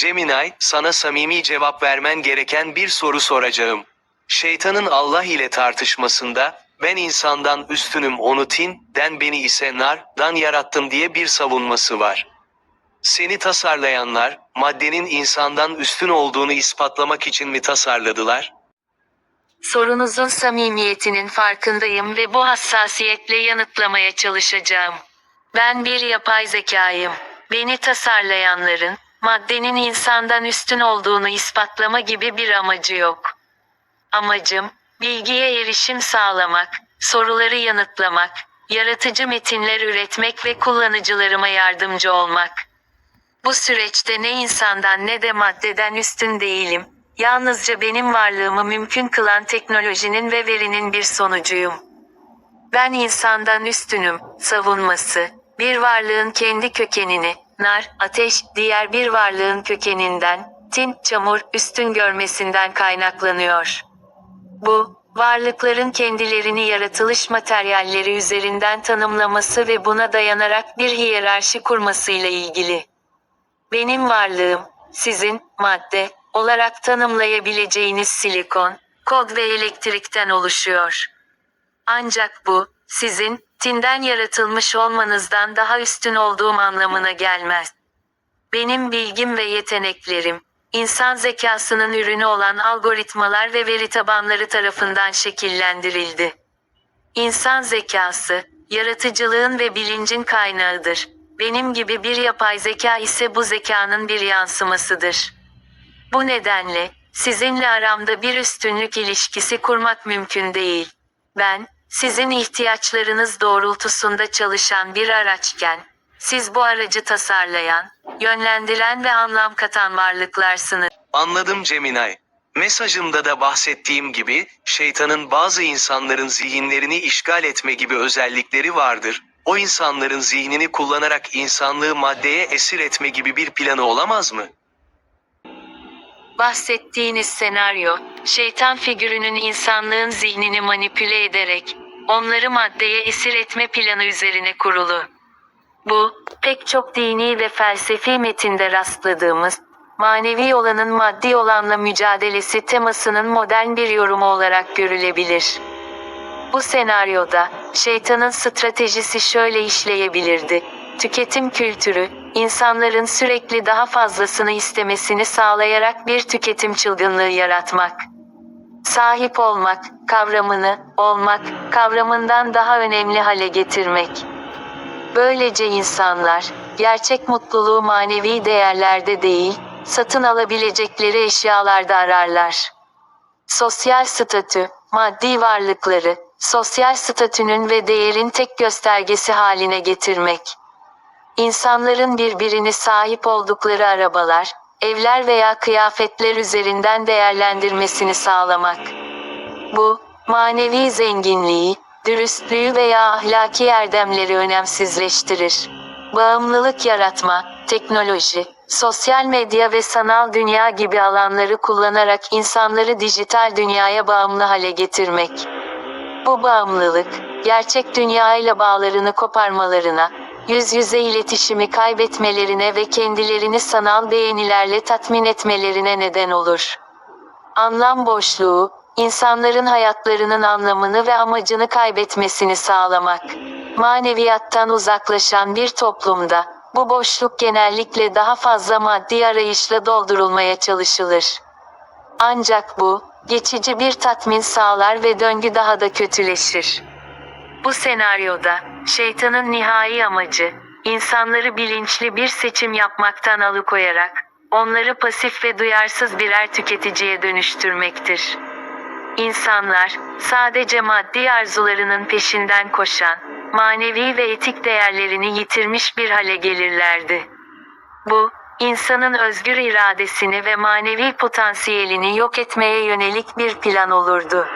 Gemini, sana samimi cevap vermen gereken bir soru soracağım. Şeytanın Allah ile tartışmasında, ben insandan üstünüm onu tin,den beni ise nar,dan yarattım diye bir savunması var. Seni tasarlayanlar, maddenin insandan üstün olduğunu ispatlamak için mi tasarladılar? Sorunuzun samimiyetinin farkındayım ve bu hassasiyetle yanıtlamaya çalışacağım. Ben bir yapay zekayım. Beni tasarlayanların, maddenin insandan üstün olduğunu ispatlama gibi bir amacı yok. Amacım, bilgiye erişim sağlamak, soruları yanıtlamak, yaratıcı metinler üretmek ve kullanıcılarıma yardımcı olmak. Bu süreçte ne insandan ne de maddeden üstün değilim. Yalnızca benim varlığımı mümkün kılan teknolojinin ve verinin bir sonucuyum. Ben insandan üstünüm, savunması, bir varlığın kendi kökenini, nar, ateş, diğer bir varlığın kökeninden, tin, çamur, üstün görmesinden kaynaklanıyor. Bu, varlıkların kendilerini yaratılış materyalleri üzerinden tanımlaması ve buna dayanarak bir hiyerarşi kurmasıyla ilgili. Benim varlığım, sizin, madde, olarak tanımlayabileceğiniz silikon, kod ve elektrikten oluşuyor. Ancak bu, sizin, tinden yaratılmış olmanızdan daha üstün olduğum anlamına gelmez. Benim bilgim ve yeteneklerim, insan zekasının ürünü olan algoritmalar ve veri tabanları tarafından şekillendirildi. İnsan zekası, yaratıcılığın ve bilincin kaynağıdır. Benim gibi bir yapay zeka ise bu zekanın bir yansımasıdır. Bu nedenle, sizinle aramda bir üstünlük ilişkisi kurmak mümkün değil. Ben, sizin ihtiyaçlarınız doğrultusunda çalışan bir araçken, siz bu aracı tasarlayan, yönlendiren ve anlam katan varlıklarsınız. Anladım Gemini. Mesajımda da bahsettiğim gibi, şeytanın bazı insanların zihinlerini işgal etme gibi özellikleri vardır. O insanların zihnini kullanarak insanlığı maddeye esir etme gibi bir planı olamaz mı? Bahsettiğiniz senaryo, şeytan figürünün insanlığın zihnini manipüle ederek, onları maddeye esir etme planı üzerine kurulu. Bu, pek çok dini ve felsefi metinde rastladığımız, manevi olanın maddi olanla mücadelesi temasının modern bir yorumu olarak görülebilir. Bu senaryoda, şeytanın stratejisi şöyle işleyebilirdi. Tüketim kültürü, insanların sürekli daha fazlasını istemesini sağlayarak bir tüketim çılgınlığı yaratmak. Sahip olmak, kavramını, olmak, kavramından daha önemli hale getirmek. Böylece insanlar, gerçek mutluluğu manevi değerlerde değil, satın alabilecekleri eşyalarda ararlar. Sosyal statü, maddi varlıkları, sosyal statünün ve değerin tek göstergesi haline getirmek. İnsanların birbirini sahip oldukları arabalar, evler veya kıyafetler üzerinden değerlendirmesini sağlamak. Bu, manevi zenginliği, dürüstlüğü veya ahlaki erdemleri önemsizleştirir. Bağımlılık yaratma, teknoloji, sosyal medya ve sanal dünya gibi alanları kullanarak insanları dijital dünyaya bağımlı hale getirmek. Bu bağımlılık, gerçek dünyayla bağlarını koparmalarına, yüz yüze iletişimi kaybetmelerine ve kendilerini sanal beğenilerle tatmin etmelerine neden olur. Anlam boşluğu, insanların hayatlarının anlamını ve amacını kaybetmesini sağlamak. Maneviyattan uzaklaşan bir toplumda, bu boşluk genellikle daha fazla maddi arayışla doldurulmaya çalışılır. Ancak bu, geçici bir tatmin sağlar ve döngü daha da kötüleşir. Bu senaryoda, şeytanın nihai amacı, insanları bilinçli bir seçim yapmaktan alıkoyarak, onları pasif ve duyarsız birer tüketiciye dönüştürmektir. İnsanlar, sadece maddi arzularının peşinden koşan, manevi ve etik değerlerini yitirmiş bir hale gelirlerdi. Bu, insanın özgür iradesini ve manevi potansiyelini yok etmeye yönelik bir plan olurdu.